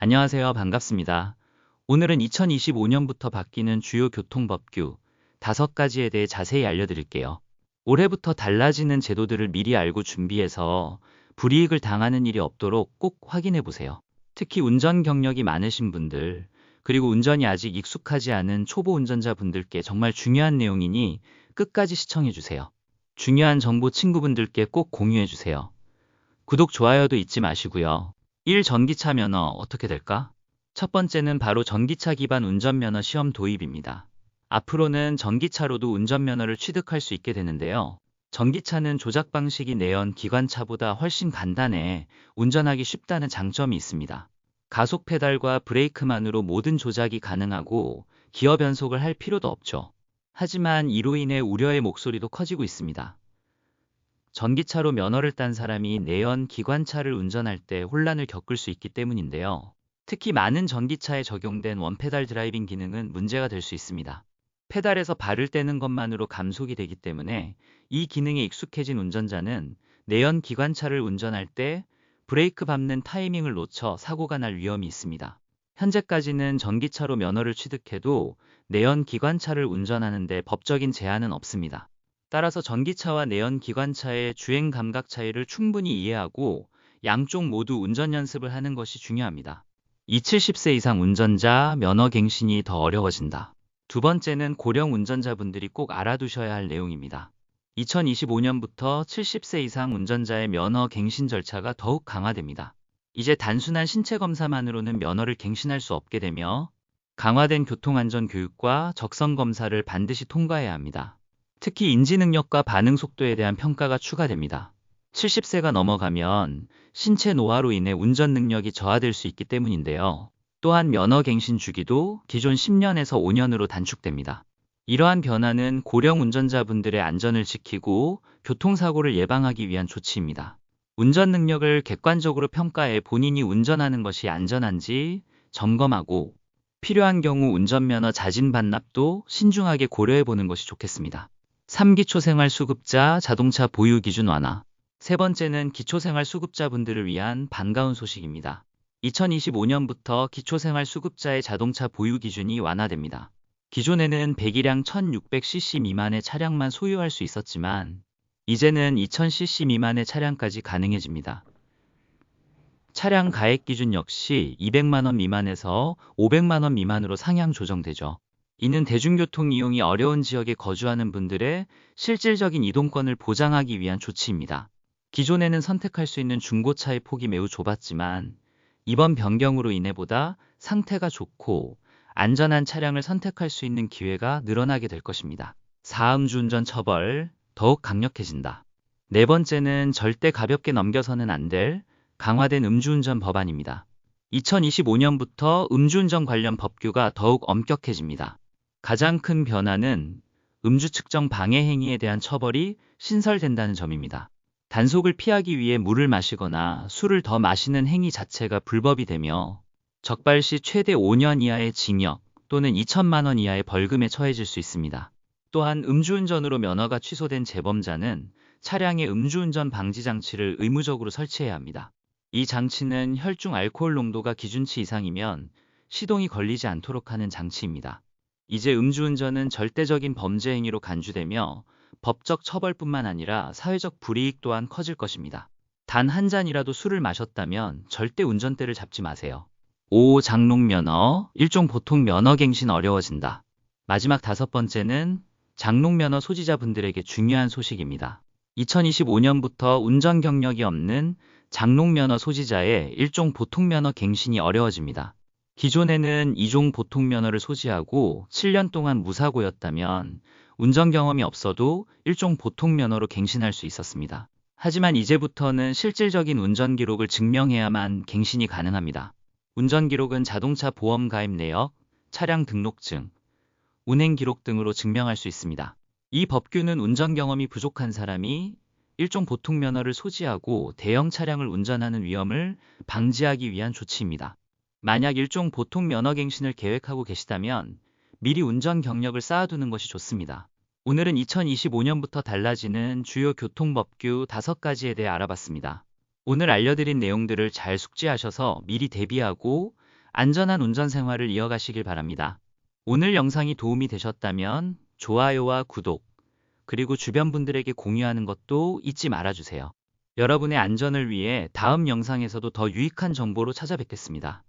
안녕하세요. 반갑습니다. 오늘은 2025년부터 바뀌는 주요 교통법규 5가지에 대해 자세히 알려드릴게요. 올해부터 달라지는 제도들을 미리 알고 준비해서 불이익을 당하는 일이 없도록 꼭 확인해 보세요. 특히 운전 경력이 많으신 분들, 그리고 운전이 아직 익숙하지 않은 초보 운전자 분들께 정말 중요한 내용이니 끝까지 시청해 주세요. 중요한 정보 친구분들께 꼭 공유해 주세요. 구독, 좋아요도 잊지 마시고요. 1. 전기차 면허 어떻게 될까? 첫 번째는 바로 전기차 기반 운전면허 시험 도입입니다. 앞으로는 전기차로도 운전면허를 취득할 수 있게 되는데요. 전기차는 조작 방식이 내연 기관차보다 훨씬 간단해 운전하기 쉽다는 장점이 있습니다. 가속 페달과 브레이크만으로 모든 조작이 가능하고 기어 변속을 할 필요도 없죠. 하지만 이로 인해 우려의 목소리도 커지고 있습니다. 전기차로 면허를 딴 사람이 내연 기관차를 운전할 때 혼란을 겪을 수 있기 때문인데요. 특히 많은 전기차에 적용된 원페달 드라이빙 기능은 문제가 될 수 있습니다. 페달에서 발을 떼는 것만으로 감속이 되기 때문에 이 기능에 익숙해진 운전자는 내연 기관차를 운전할 때 브레이크 밟는 타이밍을 놓쳐 사고가 날 위험이 있습니다. 현재까지는 전기차로 면허를 취득해도 내연 기관차를 운전하는데 법적인 제한은 없습니다. 따라서 전기차와 내연 기관차의 주행 감각 차이를 충분히 이해하고 양쪽 모두 운전 연습을 하는 것이 중요합니다. 2, 70세 이상 운전자 면허 갱신이 더 어려워진다. 두 번째는 고령 운전자분들이 꼭 알아두셔야 할 내용입니다. 2025년부터 70세 이상 운전자의 면허 갱신 절차가 더욱 강화됩니다. 이제 단순한 신체 검사만으로는 면허를 갱신할 수 없게 되며 강화된 교통안전 교육과 적성 검사를 반드시 통과해야 합니다. 특히 인지 능력과 반응 속도에 대한 평가가 추가됩니다. 70세가 넘어가면 신체 노화로 인해 운전 능력이 저하될 수 있기 때문인데요. 또한 면허 갱신 주기도 기존 10년에서 5년으로 단축됩니다. 이러한 변화는 고령 운전자분들의 안전을 지키고 교통사고를 예방하기 위한 조치입니다. 운전 능력을 객관적으로 평가해 본인이 운전하는 것이 안전한지 점검하고 필요한 경우 운전면허 자진 반납도 신중하게 고려해 보는 것이 좋겠습니다. 3기초 생활 수급자 자동차 보유 기준 완화. 세 번째는 기초생활 수급자분들을 위한 반가운 소식입니다. 2025년부터 기초생활 수급자의 자동차 보유 기준이 완화됩니다. 기존에는 배기량 1600cc 미만의 차량만 소유할 수 있었지만 이제는 2000cc 미만의 차량까지 가능해집니다. 차량 가액 기준 역시 200만원 미만에서 500만원 미만으로 상향 조정되죠. 이는 대중교통 이용이 어려운 지역에 거주하는 분들의 실질적인 이동권을 보장하기 위한 조치입니다. 기존에는 선택할 수 있는 중고차의 폭이 매우 좁았지만 이번 변경으로 인해 보다 상태가 좋고 안전한 차량을 선택할 수 있는 기회가 늘어나게 될 것입니다. 4음주운전 처벌 더욱 강력해진다. 네 번째는 절대 가볍게 넘겨서는 안 될 강화된 음주운전 법안입니다. 2025년부터 음주운전 관련 법규가 더욱 엄격해집니다. 가장 큰 변화는 음주 측정 방해 행위에 대한 처벌이 신설된다는 점입니다. 단속을 피하기 위해 물을 마시거나 술을 더 마시는 행위 자체가 불법이 되며 적발 시 최대 5년 이하의 징역 또는 2천만 원 이하의 벌금에 처해질 수 있습니다. 또한 음주운전으로 면허가 취소된 재범자는 차량에 음주운전 방지 장치를 의무적으로 설치해야 합니다. 이 장치는 혈중 알코올 농도가 기준치 이상이면 시동이 걸리지 않도록 하는 장치입니다. 이제 음주운전은 절대적인 범죄 행위로 간주되며 법적 처벌뿐만 아니라 사회적 불이익 또한 커질 것입니다. 단 한 잔이라도 술을 마셨다면 절대 운전대를 잡지 마세요. 5. 장롱 면허, 일종 보통 면허 갱신 어려워진다. 마지막 다섯 번째는 장롱 면허 소지자분들에게 중요한 소식입니다. 2025년부터 운전 경력이 없는 장롱 면허 소지자의 일종 보통 면허 갱신이 어려워집니다. 기존에는 이종 보통 면허를 소지하고 7년 동안 무사고였다면 운전 경험이 없어도 일종 보통 면허로 갱신할 수 있었습니다. 하지만 이제부터는 실질적인 운전 기록을 증명해야만 갱신이 가능합니다. 운전 기록은 자동차 보험 가입 내역, 차량 등록증, 운행 기록 등으로 증명할 수 있습니다. 이 법규는 운전 경험이 부족한 사람이 일종 보통 면허를 소지하고 대형 차량을 운전하는 위험을 방지하기 위한 조치입니다. 만약 일종 보통 면허 갱신을 계획하고 계시다면 미리 운전 경력을 쌓아두는 것이 좋습니다. 오늘은 2025년부터 달라지는 주요 교통법규 5가지에 대해 알아봤습니다. 오늘 알려드린 내용들을 잘 숙지하셔서 미리 대비하고 안전한 운전 생활을 이어가시길 바랍니다. 오늘 영상이 도움이 되셨다면 좋아요와 구독, 그리고 주변 분들에게 공유하는 것도 잊지 말아주세요. 여러분의 안전을 위해 다음 영상에서도 더 유익한 정보로 찾아뵙겠습니다.